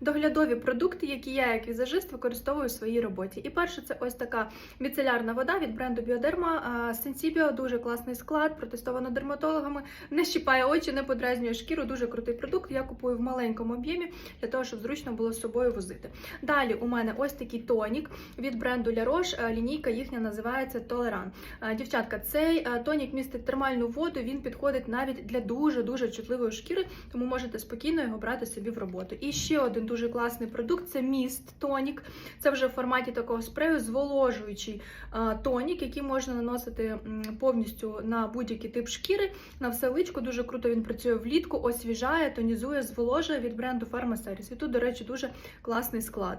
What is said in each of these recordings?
доглядові продукти, які я як візажист використовую в своїй роботі. І перше, це ось така міцелярна вода від бренду Біодерма Сенсібіо. Дуже класний склад, протестовано дерматологами. Не щіпає очі, не подразнює шкіру. Дуже крутий продукт. Я купую в маленькому об'ємі для того, щоб зручно було з собою возити. Далі у мене ось такий тонік від бренду Roche. Лінійка їхня називається Толеран. Дівчатка, цей тонік містить термальну воду. Він підходить навіть для дуже дуже чутливої шкіри, тому можете спокійно його брати собі в роботу. І ще один дуже класний продукт це міст тонік. Це вже в форматі такого спрею зволожуючий е, тонік, який можна наносити повністю на будь-який тип шкіри. На все личко дуже круто він працює влітку, освіжає, тонізує, зволожує від бренду Pharmaseries. І тут, до речі, дуже класний склад.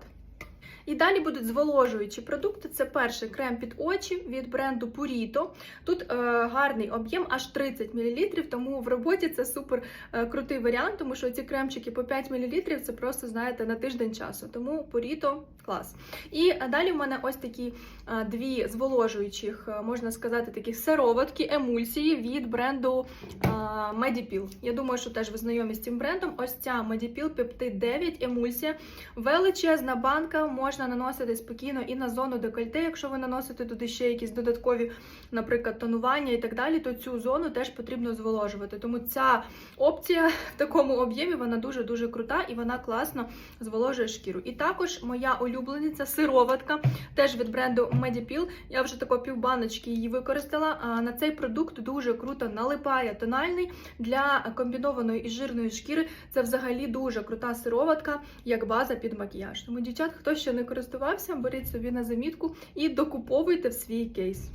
І далі будуть зволожуючі продукти. Це перший крем під очі від бренду Purito. Тут е, гарний об'єм, аж 30 мл, тому в роботі це супер е, крутий варіант, тому що ці кремчики по 5 мл це просто, знаєте, на тиждень часу. Тому Purito клас. І е, далі в мене ось такі е, дві зволожуючих, можна сказати, такі сироватки, емульсії від бренду Medipil. Я думаю, що теж ви знайомі з цим брендом. Ось ця Medipil Peptide 9 емульсія. Величезна банка можна наносити спокійно і на зону декольте. Якщо ви наносите туди ще якісь додаткові, наприклад, тонування і так далі, то цю зону теж потрібно зволожувати. Тому ця опція в такому об'ємі вона дуже дуже крута і вона класно зволожує шкіру. І також моя улюблениця сироватка, теж від бренду Medipil. Я вже тако півбаночки її використала. На цей продукт дуже круто налипає тональний для комбінованої і жирної шкіри. Це взагалі дуже крута сироватка, як база під макіяж. Тому, дівчат, хто ще не користувався, беріть собі на замітку і докуповуйте в свій кейс.